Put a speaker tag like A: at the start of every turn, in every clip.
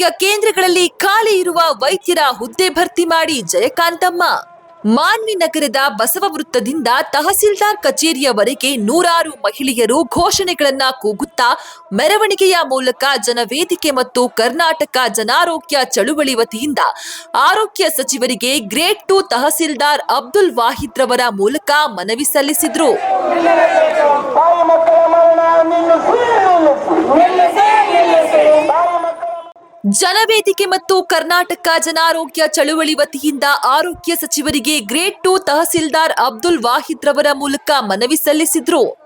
A: ಆರೋಗ್ಯ ಕೇಂದ್ರಗಳಲ್ಲಿ ಖಾಲಿ ಇರುವ ವೈದ್ಯರ ಹುದ್ದೆ ಭರ್ತಿ ಮಾಡಿ ಜಯಕಾಂತಮ್ಮ. ಮಾನ್ವಿ ನಗರದ ಬಸವ ವೃತ್ತದಿಂದ ತಹಸೀಲ್ದಾರ್ ಕಚೇರಿಯವರೆಗೆ ನೂರಾರು ಮಹಿಳೆಯರು ಘೋಷಣೆಗಳನ್ನ ಕೂಗುತ್ತಾ, ಮೆರವಣಿಗೆಯ ಮೂಲಕ ಜನವೇದಿಕೆ ಮತ್ತು ಕರ್ನಾಟಕ ಜನಾರೋಗ್ಯ ಚಳುವಳಿ ವತಿಯಿಂದ ಆರೋಗ್ಯ ಸಚಿವರಿಗೆ ಗ್ರೇಟ್ ಟು ತಹಸೀಲ್ದಾರ್ ಅಬ್ದುಲ್ ವಾಹಿದ್ ಮೂಲಕ ಮನವಿ ಸಲ್ಲಿಸಿದ್ರು. ಜನವೇದಿಕೆ ಮತ್ತು ಕರ್ನಾಟಕ ಜನಾರೋಗ್ಯ ಚಳುವಳಿ ವತಿಯಿಂದ ಆರೋಗ್ಯ ಸಚಿವರಿಗೆ ಗ್ರೇಟ್ ಟು ತಹಸೀಲ್ದಾರ್ ಅಬ್ದುಲ್ ವಾಹಿದ್ ರವರ ಮೂಲಕ ಮನವಿ ಸಲ್ಲಿಸಿದ್ರು.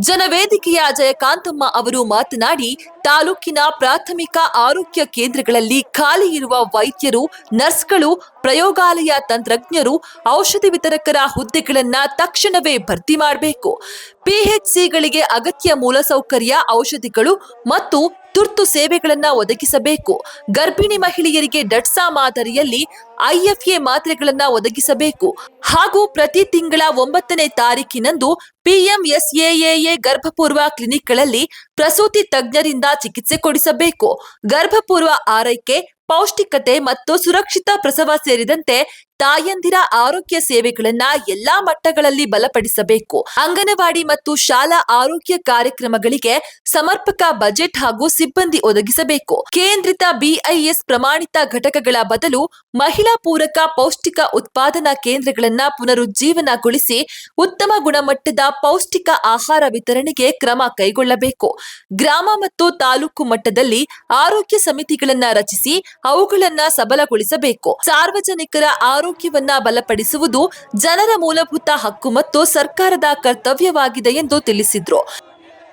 A: ಜನವೇದಿಕೆಯ ಜಯಕಾಂತಮ್ಮ ಅವರು ಮಾತನಾಡಿ, ತಾಲೂಕಿನ ಪ್ರಾಥಮಿಕ ಆರೋಗ್ಯ ಕೇಂದ್ರಗಳಲ್ಲಿ ಖಾಲಿ ಇರುವ ವೈದ್ಯರು, ನರ್ಸ್ಗಳು, ಪ್ರಯೋಗಾಲಯ ತಂತ್ರಜ್ಞರು, ಔಷಧಿ ವಿತರಕರ ಹುದ್ದೆಗಳನ್ನ ತಕ್ಷಣವೇ ಭರ್ತಿ ಮಾಡಬೇಕು. ಪಿಎಚ್ಸಿಗಳಿಗೆ ಅಗತ್ಯ ಮೂಲಸೌಕರ್ಯ, ಔಷಧಿಗಳು ಮತ್ತು ತುರ್ತು ಸೇವೆಗಳನ್ನು ಒದಗಿಸಬೇಕು. ಗರ್ಭಿಣಿ ಮಹಿಳೆಯರಿಗೆ ಡಟ್ಸಾ ಮಾದರಿಯಲ್ಲಿ ಐಎಫ್ಎ ಮಾತ್ರೆಗಳನ್ನು ಒದಗಿಸಬೇಕು. ಹಾಗೂ ಪ್ರತಿ ತಿಂಗಳ ಒಂಬತ್ತನೇ ತಾರೀಕಿನಂದು ಪಿಎಂಎಸ್ಎಎಎ ಗರ್ಭಪೂರ್ವ ಕ್ಲಿನಿಕ್ಗಳಲ್ಲಿ ಪ್ರಸೂತಿ ತಜ್ಞರಿಂದ ಚಿಕಿತ್ಸೆ ಕೊಡಿಸಬೇಕು. ಗರ್ಭಪೂರ್ವ ಆರೈಕೆ ಪೌಷ್ಟಿಕತೆ ಮತ್ತು ಸುರಕ್ಷಿತ ಪ್ರಸವ ಸೇರಿದಂತೆ ತಾಯಂದಿರ ಆರೋಗ್ಯ ಸೇವೆಗಳನ್ನ ಎಲ್ಲಾ ಮಟ್ಟಗಳಲ್ಲಿ ಬಲಪಡಿಸಬೇಕು. ಅಂಗನವಾಡಿ ಮತ್ತು ಶಾಲಾ ಆರೋಗ್ಯ ಕಾರ್ಯಕ್ರಮಗಳಿಗೆ ಸಮರ್ಪಕ ಬಜೆಟ್ ಹಾಗೂ ಸಿಬ್ಬಂದಿ ಒದಗಿಸಬೇಕು. ಕೇಂದ್ರಿತ ಬಿಐಎಸ್ ಪ್ರಮಾಣಿತ ಘಟಕಗಳ ಬದಲು ಮಹಿಳಾ ಪೂರಕ ಪೌಷ್ಟಿಕ ಉತ್ಪಾದನಾ ಕೇಂದ್ರಗಳನ್ನ ಪುನರುಜ್ಜೀವನಗೊಳಿಸಿ ಉತ್ತಮ ಗುಣಮಟ್ಟದ ಪೌಷ್ಟಿಕ ಆಹಾರ ವಿತರಣೆಗೆ ಕ್ರಮ ಕೈಗೊಳ್ಳಬೇಕು. ಗ್ರಾಮ ಮತ್ತು ತಾಲೂಕು ಮಟ್ಟದಲ್ಲಿ ಆರೋಗ್ಯ ಸಮಿತಿಗಳನ್ನ ರಚಿಸಿ ಅವುಗಳನ್ನ ಸಬಲಗೊಳಿಸಬೇಕು. ಸಾರ್ವಜನಿಕರ ಆರೋಗ್ಯವನ್ನ ಬಲಪಡಿಸುವುದು ಜನರ ಮೂಲಭೂತ ಹಕ್ಕು ಮತ್ತು ಸರ್ಕಾರದ ಕರ್ತವ್ಯವಾಗಿದೆ ಎಂದು ತಿಳಿಸಿದ್ರು.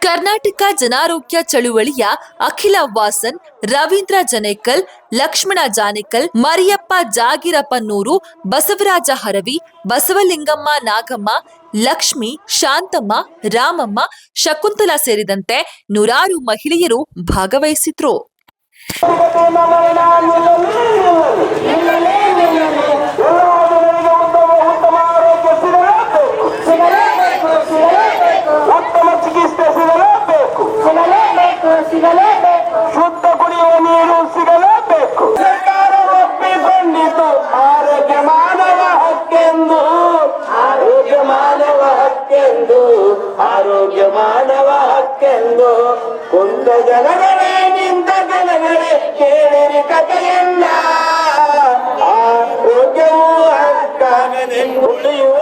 A: ಕರ್ನಾಟಕ ಜನಾರೋಗ್ಯ ಚಳುವಳಿಯ ಅಖಿಲ ವಾಸನ್ ರವೀಂದ್ರ ಜನೇಕಲ್, ಲಕ್ಷ್ಮಣ ಜಾನೇಕಲ್, ಮರಿಯಪ್ಪ ಜಾಗಿರಪ್ಪನೂರು ಬಸವರಾಜ ಹರವಿ, ಬಸವಲಿಂಗಮ್ಮ ನಾಗಮ್ಮ, ಲಕ್ಷ್ಮಿ, ಶಾಂತಮ್ಮ, ರಾಮಮ್ಮ, ಶಕುಂತಲಾ ಸೇರಿದಂತೆ ನೂರಾರು ಮಹಿಳೆಯರು ಭಾಗವಹಿಸಿದ್ರು.
B: ಶುದ್ಧ ಕುಡಿಯುವ ನೀರು ಸಿಗಲೇಬೇಕು ಸರ್ಕಾರ ಒಪ್ಪಿಕೊಂಡಿತು ಆರೋಗ್ಯ ಮಾನವ ಹಕ್ಕೆಂದು ಆರೋಗ್ಯ ಮಾನವ ಹಕ್ಕೆಂದು ಆರೋಗ್ಯ ಮಾನವ ಹಕ್ಕೆಂದು ಕುಂದ ಜನಗಳೇ كبير كبير